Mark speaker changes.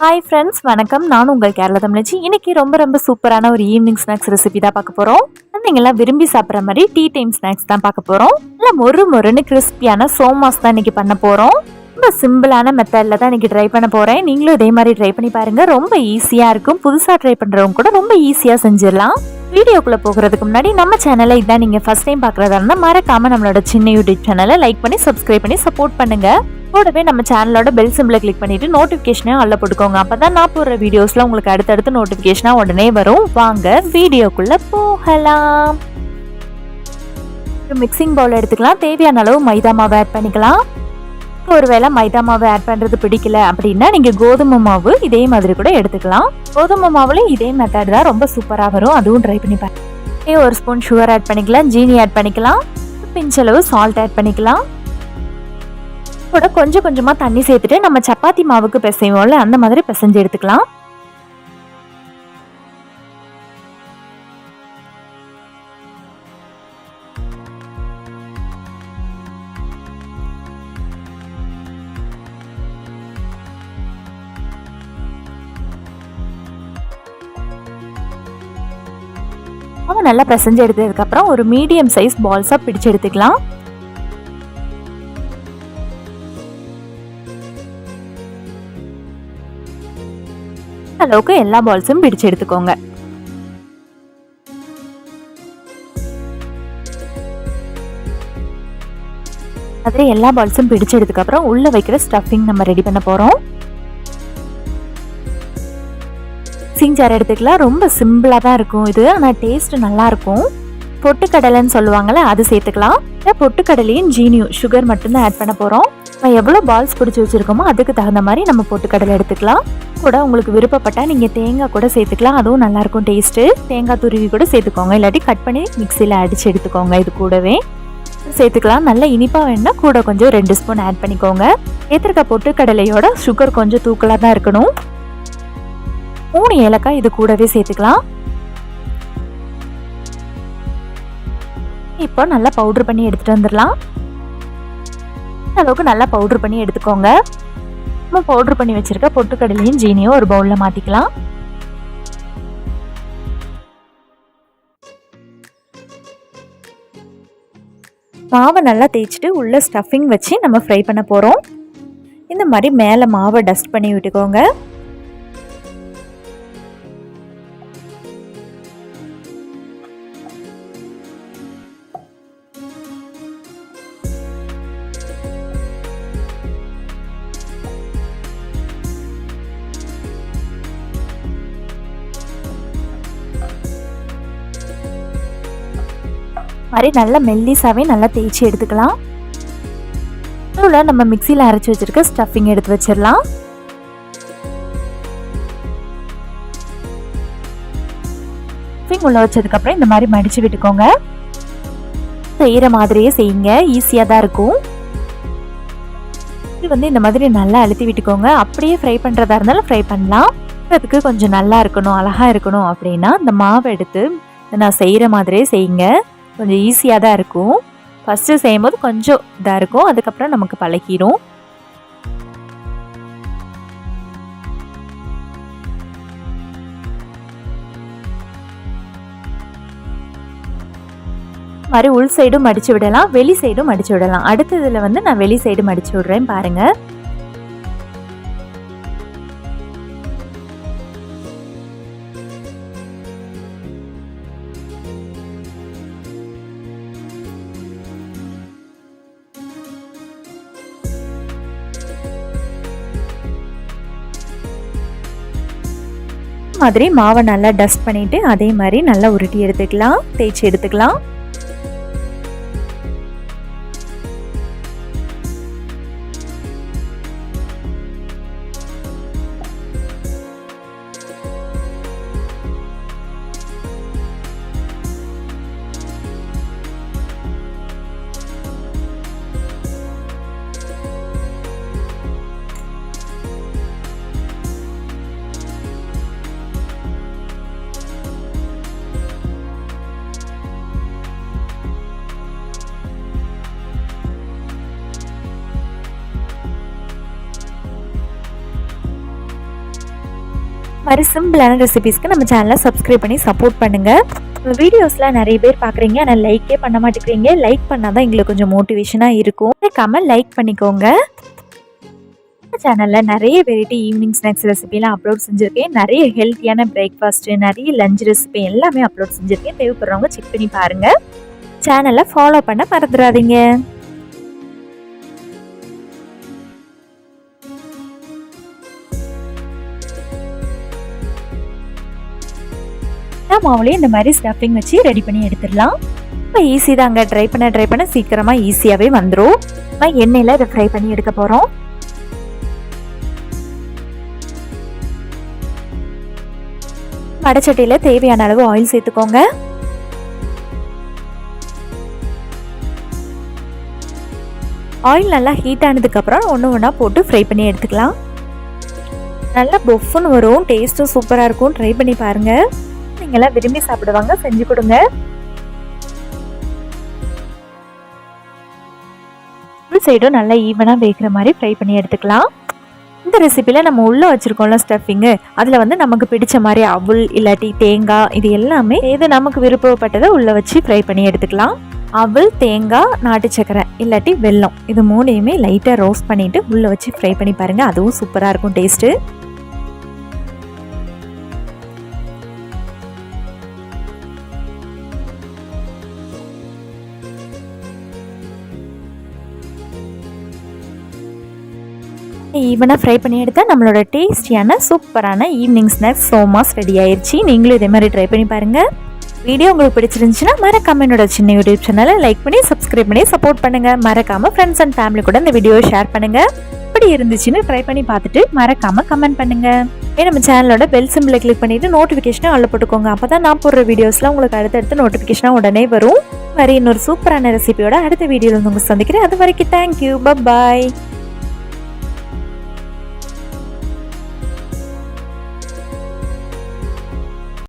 Speaker 1: Hi friends வணக்கம். நான் உங்கள் கேரளா தமிழச்சி. இன்றைக்கி ரொம்ப ரொம்ப சூப்பரான ஒரு ஈவினிங் ஸ்நாக்ஸ் ரெசிபி தான் பார்க்க போகிறோம் குழந்தைங்களாம் விரும்பி சாப்பிட்ற மாதிரி டீ டைம் ஸ்நாக்ஸ் தான் பார்க்க போகிறோம் இல்லை மொறு மொறுன்னு கிறிஸ்பியான சோமாஸ் தான் இன்னைக்கு பண்ண போகிறோம் ரொம்ப சிம்பிளான மெத்தடில் தான் இன்னைக்கு ட்ரை பண்ண போகிறேன் நீங்களும் இதே மாதிரி ட்ரை பண்ணி பாருங்கள் ரொம்ப ஈஸியாக இருக்கும். புதுசாக ட்ரை பண்ணுறவங்க கூட ரொம்ப ஈஸியாக செஞ்சிடலாம். வீடியோக்குள்ளே போகிறதுக்கு முன்னாடி நம்ம சேனலை இதான் நீங்கள் ஃபஸ்ட் டைம் பார்க்குறதா இருந்தால் மறக்காமல் நம்மளோட சின்ன யூடியூப் சேனலை லைக் பண்ணி சப்ஸ்கிரைப் பண்ணி சப்போர்ட் பண்ணுங்கள் கூடவே நம்ம சேனலோட பெல் சிம்பிளை கிளிக் பண்ணிட்டு நோட்டிஃபிகேஷனையும் அல்ல போட்டுக்கோங்க. அப்போ தான் நான் போடுற வீடியோஸில் உங்களுக்கு அடுத்தடுத்து நோட்டிஃபிகேஷனாக உடனே வரும். வாங்க வீடியோக்குள்ளே போகலாம். மிக்சிங் பவுல் எடுத்துக்கலாம். தேவையான அளவு மைதா மாவு ஆட் பண்ணிக்கலாம். ஒருவேளை மைதா மாவு ஆட் பண்றது பிடிக்கல அப்படின்னா நீங்க கோதுமை மாவு இதே மாதிரி கூட எடுத்துக்கலாம். கோதுமை மாவுல இதே மெத்தட் தான் ரொம்ப சூப்பரா வரும். அதுவும் ட்ரை பண்ணி பாருங்க. ஒரு ஸ்பூன் சுகர் ஆட் பண்ணிக்கலாம் ஜீனி ஆட் பண்ணிக்கலாம் பிஞ்சளவு சால்ட் ஆட் பண்ணிக்கலாம். கூட கொஞ்சம் கொஞ்சமா தண்ணி சேர்த்துட்டு நம்ம சப்பாத்தி மாவுக்கு பிசைவோம்ல அந்த மாதிரி பிசைஞ்சு எடுத்துக்கலாம். மாவு நல்லா பிசைஞ்சு எடுத்ததுக்கப்புறம் ஒரு மீடியம் சைஸ் பால்ஸாக பிடிச்சு எடுத்துக்கலாம். அளவுக்கு எல்லா பால்ஸும் பிடிச்சு எடுத்துக்கோங்க. மாதிரி எல்லா பால்ஸும் பிடிச்சதுக்கு உள்ளே வைக்கிற ஸ்டஃபிங் நம்ம ரெடி பண்ண போகிறோம் மிக்சிங் ஜார் எடுத்துக்கலாம். ரொம்ப சிம்பிளாக தான் இருக்கும் இது. ஆனால் டேஸ்ட் நல்லா இருக்கும் பொட்டுக்கடலைன்னு சொல்லுவாங்கள்ல அது சேர்த்துக்கலாம். பொட்டுக்கடலையும் ஜீனியும் சுகர் மட்டும்தான் ஆட் பண்ண போகிறோம் நம்ம எவ்வளோ பால்ஸ் பிடிச்சி வச்சுருக்கோமோ அதுக்கு தகுந்த மாதிரி நம்ம பொட்டுக்கடலை எடுத்துக்கலாம். கூட உங்களுக்கு விருப்பப்பட்டால் நீங்கள் தேங்காய் கூட சேர்த்துக்கலாம். அதுவும் நல்லாயிருக்கும் டேஸ்ட்டு தேங்காய் துருவி கூட சேர்த்துக்கோங்க. இல்லாட்டி கட் பண்ணி மிக்சியில் அடித்து எடுத்துக்கோங்க. இது கூடவே சேர்த்துக்கலாம். நல்ல இனிப்பாக வேணும்னா கூட கொஞ்சம் ரெண்டு ஸ்பூன் ஆட் பண்ணிக்கோங்க. ஏற்றிருக்க பொட்டுக்கடலையோட சுகர் கொஞ்சம் தூக்கலாக தான் இருக்கணும். மூணு ஏலக்காய் இது கூடவே சேர்த்துக்கலாம். இப்போ நல்லா பவுடர் பண்ணி எடுத்துட்டு வந்துடலாம். அளவுக்கு நல்லா பவுடர் பண்ணி எடுத்துக்கோங்க. நம்ம பவுடர் பண்ணி வச்சிருக்க பொட்டுக்கடலையும் ஜீனியும் ஒரு பவுலில் மாற்றிக்கலாம் மாவை நல்லா தேய்ச்சிட்டு உள்ள ஸ்டஃபிங் வச்சு நம்ம ஃப்ரை பண்ண போகிறோம் இந்த மாதிரி மேலே மாவை டஸ்ட் பண்ணி விட்டுக்கோங்க. மாதிரி நல்லா மெல்லிசாவே நல்லா தேய்ச்சி எடுத்துக்கலாம். அதில் நம்ம மிக்சியில் அரைச்சி வச்சுருக்க ஸ்டஃபிங் எடுத்து வச்சிடலாம். ஸ்டஃபிங் உள்ள வச்சதுக்கப்புறம் இந்த மாதிரி மடித்து விட்டுக்கோங்க. செய்கிற மாதிரியே செய்யுங்க. ஈஸியாக தான் இருக்கும். இது வந்து இந்த மாதிரி நல்லா அழுத்தி விட்டுக்கோங்க. அப்படியே ஃப்ரை பண்ணுறதா இருந்தாலும் ஃப்ரை பண்ணலாம். அதுக்கு கொஞ்சம் நல்லா இருக்கணும் அழகாக இருக்கணும் அப்படின்னா இந்த மாவை எடுத்து நான் செய்கிற மாதிரியே செய்யுங்க. கொஞ்சம் ஈஸியாக தான் இருக்கும். ஃபஸ்ட்டு செய்யும்போது கொஞ்சம் இதாக இருக்கும். அதுக்கப்புறம் நமக்கு பழகிரும். மாதிரி உள் சைடும் மடித்து விடலாம். வெளி சைடும் மடித்து விடலாம். அடுத்ததுல வந்து நான் வெளி சைடு மடித்து விடுறேன் பாருங்க. மாதிரி மாவை நல்லா டஸ்ட் பண்ணிட்டு அதே மாதிரி நல்லா உருட்டி எடுத்துக்கலாம் தேய்ச்சி எடுத்துக்கலாம். மாதிரி சிம்பிளான ரெசிபிஸ்க்கு நம்ம சேனலை சப்ஸ்கிரைப் பண்ணி சப்போர்ட் பண்ணுங்கள் வீடியோஸ்லாம் நிறைய பேர் பார்க்குறீங்க ஆனால் லைக்கே பண்ண மாட்டேங்கிறீங்க. லைக் பண்ணால் தான் எங்களுக்கு கொஞ்சம் மோட்டிவேஷனாக இருக்கும். மறக்காம லைக் பண்ணிக்கோங்க. சேனலில் நிறைய வெரைட்டி ஈவினிங் ஸ்நாக்ஸ் ரெசிபிலாம் அப்லோட் செஞ்சுருக்கேன். நிறைய ஹெல்த்தியான பிரேக்ஃபாஸ்ட்டு நிறைய லஞ்ச் ரெசிபி எல்லாமே அப்லோட் செஞ்சுருக்கேன். தேவைப்படுறவங்க செக் பண்ணி பாருங்கள் சேனலை ஃபாலோ பண்ண மறந்துடாதீங்க. மாவுலேயே இந்த மாதிரி ஸ்டஃபிங் வச்சு ரெடி பண்ணி எடுத்துடலாம். இப்போ ஈஸி தாங்க. ட்ரை பண்ண ட்ரை பண்ண சீக்கிரமாக ஈஸியாகவே வந்துடும் நம்ம எண்ணெயில் இதை ஃப்ரை பண்ணி எடுக்க போகிறோம் வடச்சட்டியில் தேவையான அளவு ஆயில் சேர்த்துக்கோங்க. ஆயில் நல்லா ஹீட் ஆனதுக்கப்புறம் ஒன்று ஒன்றா போட்டு ஃப்ரை பண்ணி எடுத்துக்கலாம். நல்லா பொஃப்னு வரும். டேஸ்ட்டும் சூப்பராக இருக்கும். ட்ரை பண்ணி பாருங்கள் நீங்களாம் விரும்பி சாப்பிடுவாங்க. செஞ்சு கொடுங்க. ஃபுல் சைடும் நல்லா ஈவனாக வேகிற மாதிரி ஃப்ரை பண்ணி எடுத்துக்கலாம். இந்த ரெசிப்பியில் நம்ம உள்ளே வச்சுருக்கோம்ல ஸ்டஃபிங்கு அதில் வந்து நமக்கு பிடிச்ச மாதிரி அவுள் இல்லாட்டி தேங்காய் இது எல்லாமே எது நமக்கு விருப்பப்பட்டதை உள்ளே வச்சு ஃப்ரை பண்ணி எடுத்துக்கலாம். அவல் தேங்காய் நாட்டு சக்கரை இல்லாட்டி வெல்லம். இது மூணையுமே லைட்டாக ரோஸ்ட் பண்ணிவிட்டு உள்ளே வச்சு ஃப்ரை பண்ணி பாருங்கள் அதுவும் சூப்பராக இருக்கும் டேஸ்ட்டு ஈவனாக ஃப்ரை பண்ணி எடுத்தால் நம்மளோட டேஸ்டியான சூப்பரான ஈவினிங் ஸ்நாக்ஸ் சோமாஸ் ரெடி ஆயிடுச்சு நீங்களும் இதே மாதிரி ட்ரை பண்ணி பாருங்கள் வீடியோ உங்களுக்கு பிடிச்சிருந்துச்சுன்னா மறக்காம என்னோட சின்ன யூடியூப் சேனலை லைக் பண்ணி சப்ஸ்கிரைப் பண்ணி சப்போர்ட் பண்ணுங்கள் மறக்காம ஃப்ரெண்ட்ஸ் அண்ட் ஃபேமிலி கூட இந்த வீடியோ ஷேர் பண்ணுங்கள் இப்படி இருந்துச்சுன்னு ட்ரை பண்ணி பார்த்துட்டு மறக்காம கமெண்ட் பண்ணுங்க. ஏன் நம்ம சேனலோட பெல் சிம்பிளை கிளிக் பண்ணிட்டு நோட்டிஃபிகேஷனை ஆள் போட்டுக்கோங்க. அப்போ தான் நான் போடுற வீடியோஸ்லாம் உங்களுக்கு அடுத்தடுத்து நோட்டிஃபிகேஷனாக உடனே வரும். மாதிரி இன்னொரு சூப்பரான ரெசிபியோட அடுத்த வீடியோவில் வந்து உங்களுக்கு சந்திக்கிறேன். அது வரைக்கும் தேங்க்யூ பாய்